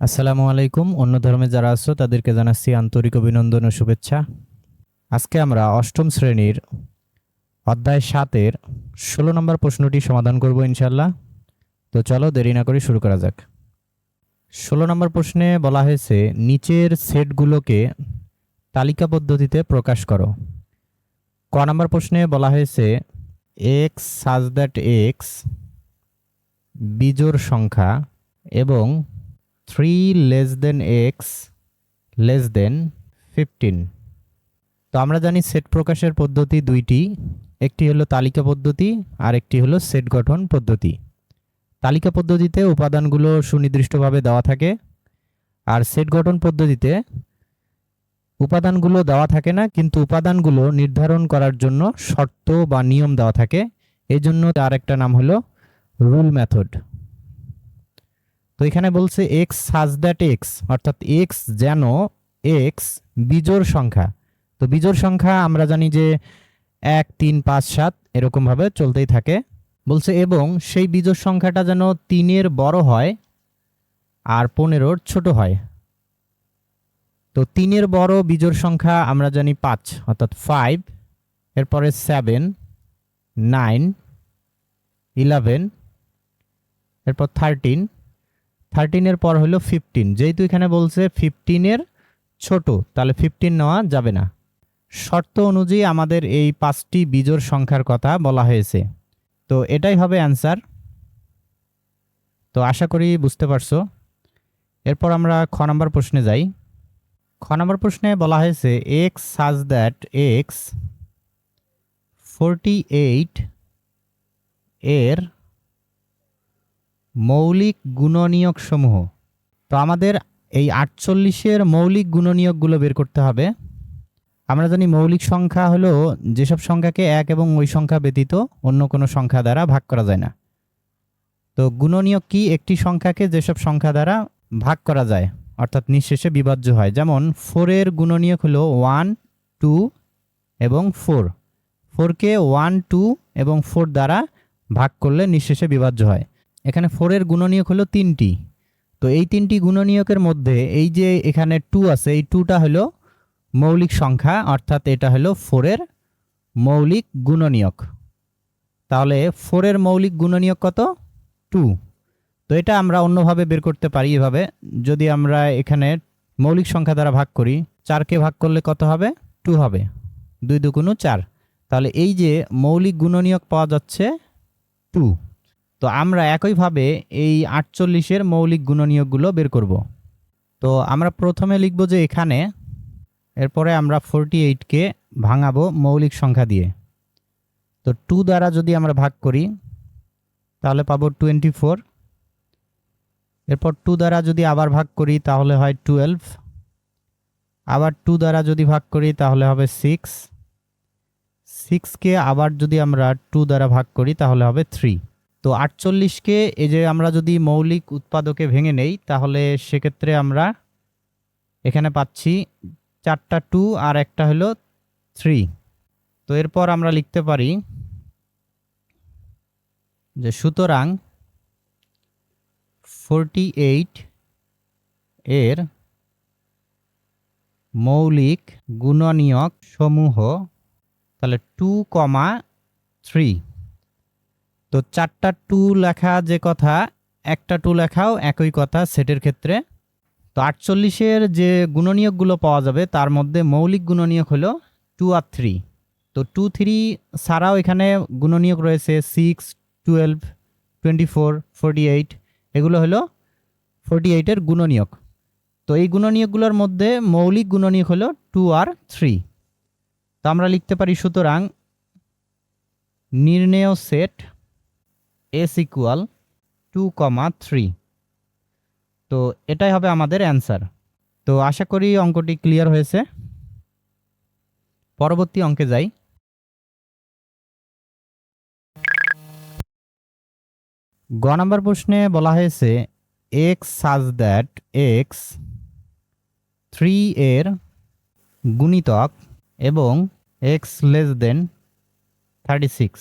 আসসালামু আলাইকুম। অন্য ধর্মে যারা আছো, তাদেরকে জানাচ্ছি আন্তরিক অভিনন্দন ও শুভেচ্ছা। আজকে আমরা অষ্টম শ্রেণির অধ্যায় সাতের ষোলো নম্বর প্রশ্নটি সমাধান করব ইনশাল্লাহ তো চলো দেরি না করে শুরু করা যাক। ষোলো নম্বর প্রশ্নে বলা হয়েছে, নিচের সেটগুলোকে তালিকা পদ্ধতিতে প্রকাশ করো। ক নম্বর প্রশ্নে বলা হয়েছে এক্স সাজ দ্যাট এক্স বিজোড় সংখ্যা এবং three less than x less than fifteen তো আমরা জানি সেট প্রকাশের পদ্ধতি দুইটি, একটি হলো তালিকা পদ্ধতি আর একটি হলো সেট গঠন পদ্ধতি। তালিকা পদ্ধতিতে উপাদানগুলো সুনির্দিষ্টভাবে দেওয়া থাকে আর সেট গঠন পদ্ধতিতে উপাদানগুলো দেওয়া থাকে না, কিন্তু উপাদানগুলো নির্ধারণ করার জন্য শর্ত বা নিয়ম দেওয়া থাকে। এই জন্য তার একটা নাম হলো রুল মেথড তো এখানে বলছে এক্স সাজ দ্যাট এক্স অর্থাৎ এক্স যেন এক্স বিজোড় সংখ্যা। তো বিজোড় সংখ্যা আমরা জানি যে এক, তিন, পাঁচ, সাত এরকমভাবে চলতেই থাকে। বলছে এবং সেই বিজোড় সংখ্যাটা যেন তিনের বড় হয় আর পনেরোর ছোট হয়। তো তিনের বড় বিজোড় সংখ্যা আমরা জানি পাঁচ, অর্থাৎ ফাইভ এরপরে সেভেন নাইন ইলেভেন এরপর থার্টিন থার্টিনের পর হলো ফিফটিন যেহেতু এখানে বলছে ফিফটিনের ছোট, তাহলে ফিফটিন নেওয়া যাবে না। শর্ত অনুযায়ী আমাদের এই পাঁচটি বিজোড় সংখ্যার কথা বলা হয়েছে। তো এটাই হবে অ্যান্সার তো আশা করি বুঝতে পারছ। এরপর আমরা খ নম্বর প্রশ্নে যাই। খ নম্বর প্রশ্নে বলা হয়েছে x such that x forty eight এর মৌলিক গুণনীয়ক সমূহ তো আমাদের এই আটচল্লিশের মৌলিক গুণনীয়কগুলো বের করতে হবে। আমরা জানি মৌলিক সংখ্যা হলো যেসব সংখ্যাকে এক এবং ওই সংখ্যা ব্যতীত অন্য কোনো সংখ্যা দ্বারা ভাগ করা যায় না। তো গুণনীয়ক কি? একটি সংখ্যাকে যেসব সংখ্যা দ্বারা ভাগ করা যায়, অর্থাৎ নিঃশেষে বিভাজ্য হয়। যেমন, ফোরের গুণনীয়ক হলো ওয়ান, টু এবং ফোর। ফোরকে ওয়ান, টু এবং ফোর দ্বারা ভাগ করলে নিঃশেষে বিভাজ্য হয়। এখানে ফোরের গুণনীয়ক হলো তিনটি। তো এই তিনটি গুণনীয়কের মধ্যে এই যে এখানে টু আছে, এই টুটা হলো মৌলিক সংখ্যা, অর্থাৎ এটা হলো ফোরের মৌলিক গুণনীয়ক। তাহলে ফোরের মৌলিক গুণনীয়ক কত? টু। তো এটা আমরা অন্যভাবে বের করতে পারি এভাবে। যদি আমরা এখানে মৌলিক সংখ্যা দ্বারা ভাগ করি, চারকে ভাগ করলে কত হবে? টু হবে। দুই দুগুণ চার। তাহলে এই যে মৌলিক গুণনীয়ক পাওয়া যাচ্ছে টু। তো আমরা একইভাবে এই আটচল্লিশের মৌলিক গুণনীয়কগুলো বের করব। তো আমরা প্রথমে লিখব যে এখানে এরপরে আমরা ফোরটি এইটকে ভাঙাবো মৌলিক সংখ্যা দিয়ে। তো টু দ্বারা যদি আমরা ভাগ করি, তাহলে পাবো টোয়েন্টি ফোর এরপর টু দ্বারা যদি আবার ভাগ করি, তাহলে হয় টুয়েলভ আবার টু দ্বারা যদি ভাগ করি, তাহলে হবে সিক্স সিক্সকে আবার যদি আমরা টু দ্বারা ভাগ করি, তাহলে হবে থ্রি তো আটচল্লিশকে এই যে আমরা যদি মৌলিক উৎপাদকে ভেঙে নেই, তাহলে সেক্ষেত্রে আমরা এখানে পাচ্ছি চারটা টু আর একটা হলো থ্রি। তো এরপর আমরা লিখতে পারি যে সুতরাং ফোরটি এইট এর মৌলিক গুণনীয়ক সমূহ, তাহলে টু কমা থ্রি। তো চারটা টু লেখা যে কথা, একটা টু লেখাও একই কথা সেটের ক্ষেত্রে। তো আটচল্লিশের যে গুণনীয়কগুলো পাওয়া যাবে, তার মধ্যে মৌলিক গুণনীয়ক হলো টু আর থ্রি তো টু থ্রি ছাড়াও এখানে গুণনীয়ক রয়েছে six twelve twenty four forty eight এগুলো হলো ফোরটি এইটের গুণনীয়ক। তো এই গুণনীয়কগুলোর মধ্যে মৌলিক গুণনীয়ক হলো টু আর থ্রি তো আমরা লিখতে পারি সুতরাং নির্ণেয় set S equal to comma three. তো এটাই হবে আমাদের অ্যান্সার। তো আশা করি অঙ্কটি ক্লিয়ার হয়েছে। পরবর্তী অঙ্কে যাই। গ নম্বর প্রশ্নে বলা হয়েছে x such that x three এর গুণিতক এবং x less than thirty six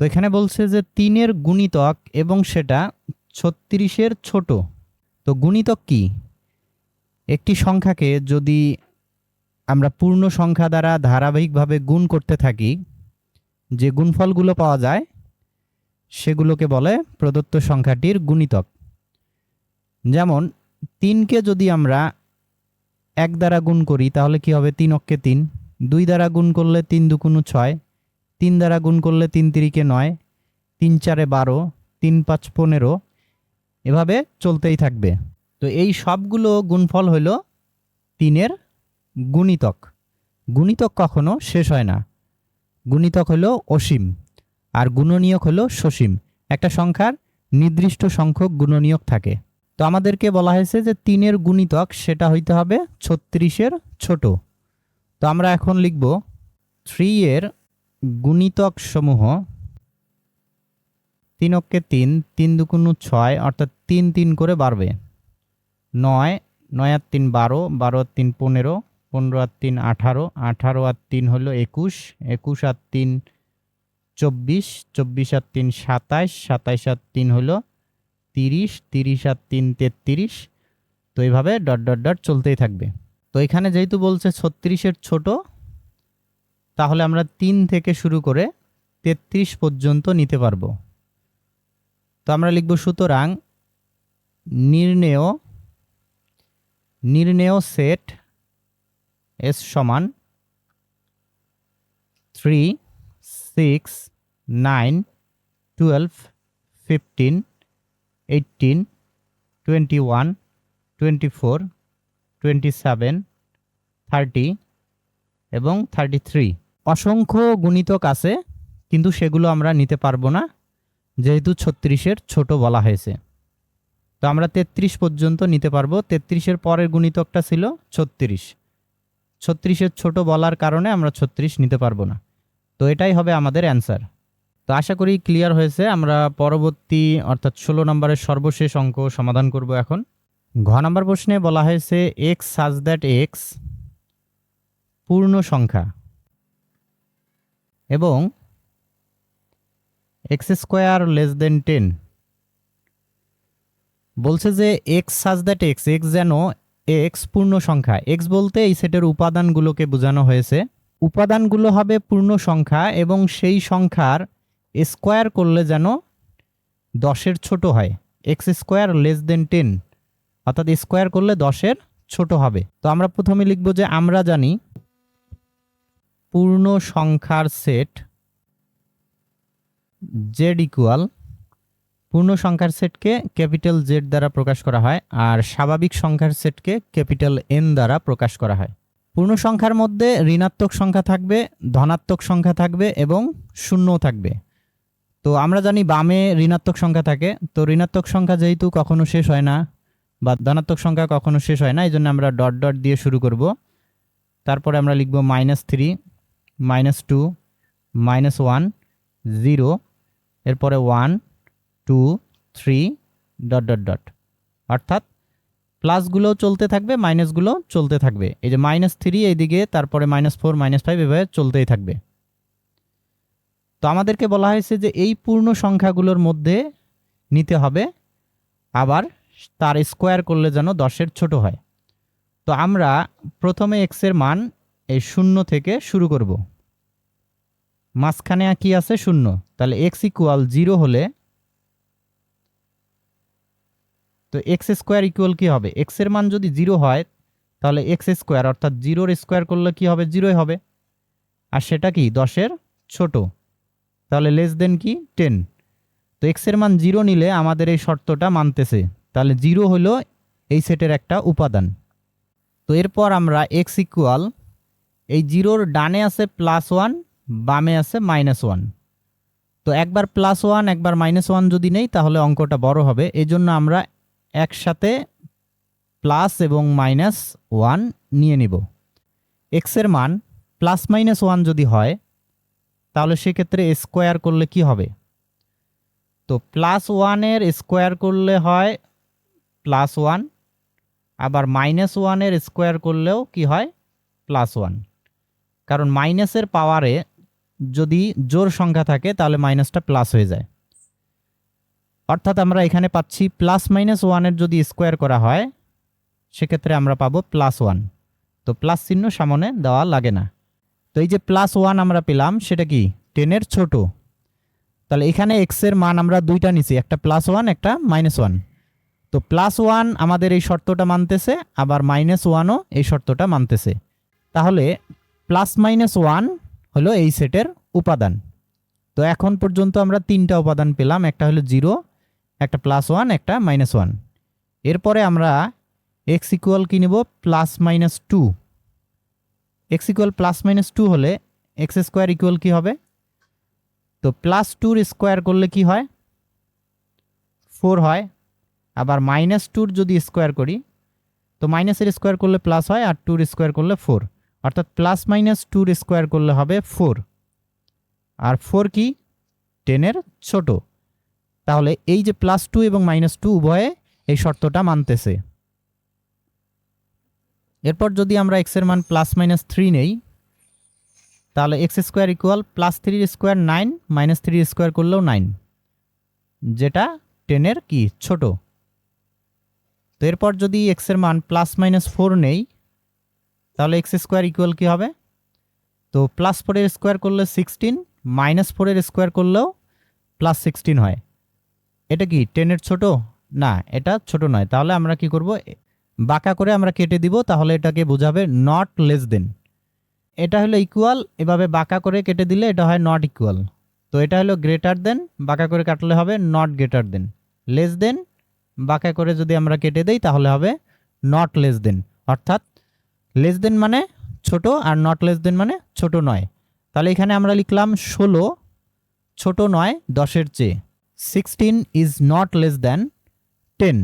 তো এখানে বলছে যে তিনের গুণিতক এবং সেটা ছত্রিশের ছোট। তো গুণিতক কি? একটি সংখ্যাকে যদি আমরা পূর্ণ সংখ্যা দ্বারা ধারাবাহিকভাবে গুণ করতে থাকি, যে গুণফলগুলো পাওয়া যায়, সেগুলোকে বলে প্রদত্ত সংখ্যাটির গুণিতক। যেমন, তিনকে যদি আমরা এক দ্বারা গুণ করি, তাহলে কি হবে তিন অক্ষে তিন? দুই দ্বারা গুণ করলে তিন দুকুণু ছয় তিন দ্বারা গুণ করলে তিন তিরিকে নয়, তিন চারে বারো, তিন পাঁচ পনেরো, এভাবে চলতেই থাকবে। তো এই সবগুলো গুণফল হলো তিনের গুণিতক। গুণিতক কখনো শেষ হয় না। গুণিতক হলো অসীম আর গুণনীয়ক হলো সসীম। একটা সংখ্যার নির্দিষ্ট সংখ্যক গুণনীয়ক থাকে। তো আমাদেরকে বলা হয়েছে যে তিনের গুণিতক সেটা হইতে হবে ছত্রিশের ছোট। তো আমরা এখন লিখব থ্রি এর গুণিতক সমূহ তিন অক্ষে তিন তিন দুকুণু ছয়, অর্থাৎ তিন তিন করে বাড়বে। নয় নয় আর তিন বারো বারো আর তিন পনেরো পনেরো আর তিন আঠারো আঠারো আর তিন হলো একুশ একুশ আর তিন চব্বিশ চব্বিশ আর তিন সাতাইশ সাতাইশ আর তিন হলো তিরিশ তিরিশ আর তিন তেত্রিশ। তো এইভাবে ডট ডট ডট চলতেই থাকবে। তো এখানে যেহেতু বলছে ছত্রিশের ছোট তাহলে আমরা তিন থেকে শুরু করে তেত্রিশ পর্যন্ত নিতে পারব। তো আমরা লিখব সুতরাং নির্ণেয় নির্ণেয় সেট এস সমান three, six, nine, twelve, fifteen, eighteen twenty one twenty four twenty seven thirty এবং থার্টি থ্রি। অসংখ্য গুণিতক আছে, কিন্তু সেগুলো আমরা নিতে পারব না, যেহেতু ছত্রিশের ছোট বলা হয়েছে। তো আমরা তেত্রিশ পর্যন্ত নিতে পারব। তেত্রিশের পরের গুণিতকটা ছিল ছত্রিশ। ছত্রিশের ছোট বলার কারণে আমরা ছত্রিশ নিতে পারব না। তো এটাই হবে আমাদের অ্যান্সার। তো আশা করি ক্লিয়ার হয়েছে। আমরা পরবর্তী, অর্থাৎ ষোলো নম্বরের সর্বশেষ অঙ্ক সমাধান করব এখন। ঘ নম্বর প্রশ্নে বলা হয়েছে এক্স সাজ দ্যাট এক্স পূর্ণ সংখ্যা। এবং x square less than ten. বলছে যে x such that x x যেন এক্স পূর্ণ সংখ্যা। এক্স বলতে এই সেটের উপাদানগুলোকে বোঝানো হয়েছে। উপাদানগুলো হবে পূর্ণ সংখ্যা এবং সেই সংখ্যার স্কোয়ার করলে যেন দশের ছোট হয়। X square less than ten, অর্থাৎ স্কোয়ার করলে দশের ছোট হবে। তো আমরা প্রথমে লিখব যে আমরা জানি পূর্ণ সংখ্যার সেট জেড ইকুয়াল পূর্ণ সংখ্যার সেটকে ক্যাপিটাল জেড দ্বারা প্রকাশ করা হয় আর স্বাভাবিক সংখ্যার সেটকে ক্যাপিটাল এন দ্বারা প্রকাশ করা হয়। পূর্ণ সংখ্যার মধ্যে ঋণাত্মক সংখ্যা থাকবে, ধনাত্মক সংখ্যা থাকবে এবং শূন্যও থাকবে। তো আমরা জানি বামে ঋণাত্মক সংখ্যা থাকে, তো ঋণাত্মক সংখ্যা যেহেতু কখনো শেষ হয় না বা ধনাত্মক সংখ্যা কখনো শেষ হয় না, এই জন্য আমরা ডট ডট দিয়ে শুরু করব। তারপরে আমরা লিখব minus three minus two minus one zero এরপরে one two three dot dot dot অর্থাৎ প্লাসগুলোও চলতে থাকবে মাইনাসগুলো চলতে থাকবে। এই যে মাইনাস থ্রি এইদিকে, তারপরে মাইনাস ফোর মাইনাস ফাইভ এভাবে চলতেই থাকবে। তো আমাদেরকে বলা হয়েছে যে এই পূর্ণ সংখ্যাগুলোর মধ্যে নিতে হবে, আবার তার স্কোয়ার করলে যেন দশের ছোট হয়। তো আমরা প্রথমে এক্সের মান এই শূন্য থেকে শুরু করব। মাঝখানে কি আছে? শূন্য। তাহলে এক্স ইকুয়াল জিরো হলে তো এক্স স্কোয়ার ইকুয়াল কী হবে? এক্সের মান যদি জিরো হয়, তাহলে এক্স স্কোয়ার অর্থাৎ জিরোর স্কোয়ার করলে কি হবে? জিরোই হবে। আর সেটা কি? দশের ছোট। তাহলে লেস দেন কি? টেন তো এক্সের মান জিরো নিলে আমাদের এই শর্তটা মানতেছে। তাহলে জিরো হলো এই সেটের একটা উপাদান। তো এরপর আমরা এক্স ইকুয়াল এই জিরোর ডানে আছে প্লাস ওয়ান বামে আছে মাইনাস ওয়ান তো একবার প্লাস ওয়ান একবার মাইনাস ওয়ান যদি নেই, তাহলে অঙ্কটা বড় হবে। এই জন্য আমরা একসাথে প্লাস এবং মাইনাস ওয়ান নিয়ে নিব। এক্সের মান প্লাস মাইনাস ওয়ান যদি হয়, তাহলে সেক্ষেত্রে স্কোয়ার করলে কি হবে? তো প্লাস ওয়ানের স্কোয়ার করলে হয় প্লাস ওয়ান আবার মাইনাস ওয়ানের স্কোয়ার করলেও কি হয়? প্লাস ওয়ান কারণ মাইনাসের পাওয়ারে যদি জোর সংখ্যা থাকে, তাহলে মাইনাসটা প্লাস হয়ে যায়। অর্থাৎ আমরা এখানে পাচ্ছি প্লাস মাইনাস ওয়ানের যদি স্কোয়ার করা হয়, সেক্ষেত্রে আমরা পাবো প্লাস ওয়ান তো প্লাস চিহ্ন সামনে দেওয়া লাগে না। তো এই যে প্লাস ওয়ান আমরা পেলাম, সেটা কি? টেনের ছোট। তাহলে এখানে এক্সের মান আমরা দুইটা নিছি, একটা প্লাস ওয়ান একটা মাইনাস ওয়ান তো প্লাস ওয়ান আমাদের এই শর্তটা মানতেছে, আবার মাইনাস ওয়ানও এই শর্তটা মানতেছে। তাহলে প্লাস মাইনাস ওয়ান হলো এই সেটের উপাদান। তো এখন পর্যন্ত আমরা তিনটা উপাদান পেলাম, একটা হলো জিরো, একটা প্লাস ওয়ান, একটা মাইনাস ওয়ান। এরপরে আমরা এক্স ইকুয়াল কী নেব? Plus minus two. X equal plus minus two হলে এক্স স্কোয়ার ইকুয়াল কী হবে? তো প্লাস টুর স্কোয়ার করলে কি হয়? ফোর হয়। আবার মাইনাস টুর যদি স্কোয়ার করি, তো মাইনাসের স্কোয়ার করলে প্লাস হয় আর টুর স্কোয়ার করলে ফোর। অর্থাৎ প্লাস মাইনাস টুর স্কোয়ার করলে হবে ফোর আর ফোর কি? টেনের ছোট। তাহলে এই যে প্লাস টু এবং মাইনাস টু উভয়ে এই শর্তটা মানতেছে। এরপর যদি আমরা এক্সের মান প্লাস মাইনাস থ্রি নেই, তাহলে এক্স স্কোয়ার ইকুয়াল প্লাস থ্রির স্কোয়ার নাইন মাইনাস থ্রির স্কোয়ার করলেও নাইন যেটা টেনের কি? ছোট। তো এরপর যদি এক্সের মান প্লাস মাইনাস ফোর নেই তাহলে এক্স স্কোয়ার ইকুয়াল কী হবে? তো প্লাস ফোরের স্কোয়ার করলে সিক্সটিন মাইনাস ফোরের স্কোয়ার করলেও প্লাস সিক্সটিন হয়। এটা কি টেনের ছোট? না, এটা ছোট নয়। তাহলে আমরা কি করব? বাঁকা করে আমরা কেটে দিব, তাহলে এটাকে বোঝাবে নট লেস দেন এটা হলো ইকুয়াল এভাবে বাঁকা করে কেটে দিলে এটা হয় নট ইকুয়াল তো এটা হলো গ্রেটার দেন বাঁকা করে কাটলে হবে not greater than less than বাঁকা করে যদি আমরা কেটে দেই, তাহলে হবে নট লেস দেন অর্থাৎ লেস দেন মানে ছোট আর নট লেস দেন মানে ছোট নয়। তাহলে এখানে আমরা লিখলাম ষোলো, ছোট নয়, দশের চেয়ে। Sixteen is not less than ten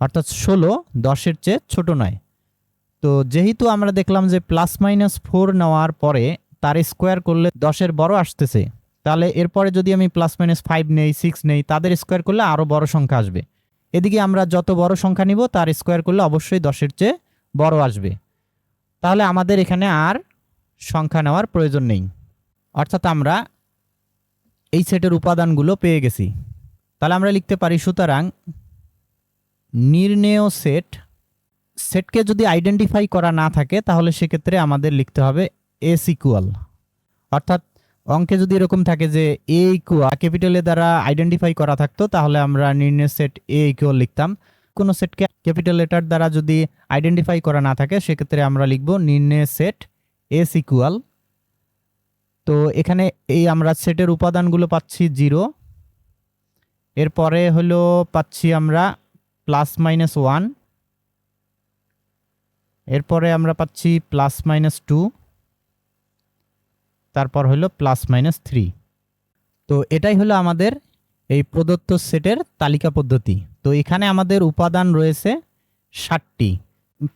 অর্থাৎ ষোলো, দশের চেয়ে ছোট নয়। তো যেহেতু আমরা দেখলাম যে প্লাস মাইনাস ফোর নেওয়ার পরে তার স্কোয়ার করলে দশের বড় আসতেছে, তাহলে এরপরে যদি আমি প্লাস মাইনাস ফাইভ নেই সিক্স নেই, তাদের স্কোয়ার করলে আরও বড় সংখ্যা আসবে। এদিকে আমরা যত বড় সংখ্যা নিব, তার স্কোয়ার করলে অবশ্যই দশের চেয়ে বড় আসবে। তাহলে আমাদের এখানে আর সংখ্যা নেওয়ার প্রয়োজন নেই। অর্থাৎ আমরা এই সেটের উপাদানগুলো পেয়ে গেছি। তাহলে আমরা লিখতে পারি, সুতরাং নির্ণেয় সেট, সেটকে যদি আইডেন্টিফাই করা না থাকে, তাহলে সেক্ষেত্রে আমাদের লিখতে হবে এস ইকুয়াল অর্থাৎ অঙ্কে যদি এরকম থাকে যে এ ইকুয়াল ক্যাপিটালে দ্বারা আইডেন্টিফাই করা থাকতো, তাহলে আমরা নির্ণয় সেট এ ইকুয়াল লিখতাম। কোনো সেটকে ক্যাপিটাল লেটার দ্বারা যদি আইডেন্টিফাই করা না থাকে, সেক্ষেত্রে আমরা লিখব নির্ণয় সেট এস ইকুয়াল তো এখানে এই আমরা সেটের উপাদানগুলো পাচ্ছি জিরো এরপরে হলো পাচ্ছি আমরা প্লাস মাইনাস ওয়ান এরপরে আমরা পাচ্ছি প্লাস মাইনাস টু তারপর হলো প্লাস মাইনাস থ্রি তো এটাই হলো আমাদের এই প্রদত্ত সেটের তালিকা পদ্ধতি। তো এখানে আমাদের উপাদান রয়েছে ষাটটি।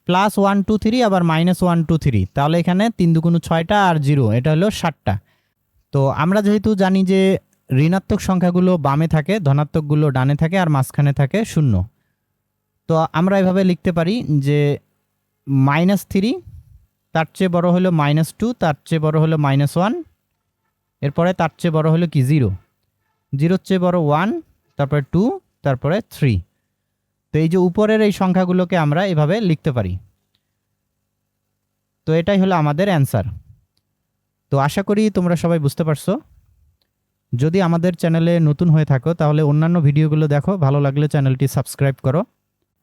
প্লাস ওয়ান, টু, থ্রি, আবার মাইনাস ওয়ান, টু, থ্রি। তাহলে এখানে তিন দুগুণ ছয়টা আর জিরো, এটা হলো ষাটটা। তো আমরা যেহেতু জানি যে ঋণাত্মক সংখ্যাগুলো বামে থাকে, ধনাত্মকগুলো ডানে থাকে আর মাঝখানে থাকে শূন্য। তো আমরা এভাবে লিখতে পারি যে মাইনাস থ্রি, তার চেয়ে বড় হলো মাইনাস টু, তার চেয়ে বড় হলো মাইনাস ওয়ান, এরপরে তার চেয়ে বড় হলো কি? জিরো। জিরোর চেয়ে বড় ওয়ান, তারপরে টু তারপরে থ্রি তো এই যে উপরের এই সংখ্যাগুলোকে আমরা এভাবে লিখতে পারি। তো এটাই হলো আমাদের অ্যান্সার তো আশা করি তোমরা সবাই বুঝতে পারছ। যদি আমাদের চ্যানেলে নতুন হয়ে থাকো, তাহলে অন্যান্য ভিডিওগুলো দেখো। ভালো লাগলে চ্যানেলটি সাবস্ক্রাইব করো।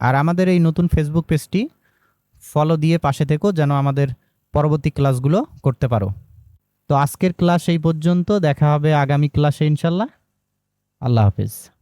আর আমাদের এই নতুন ফেসবুক পেজটি ফলো দিয়ে পাশে থেকো, যেন আমাদের পরবর্তী ক্লাসগুলো করতে পারো। তো আজকের ক্লাস এই পর্যন্ত। দেখা হবে আগামী ক্লাসে ইনশাল্লাহ। আল্লাহ হাফেজ।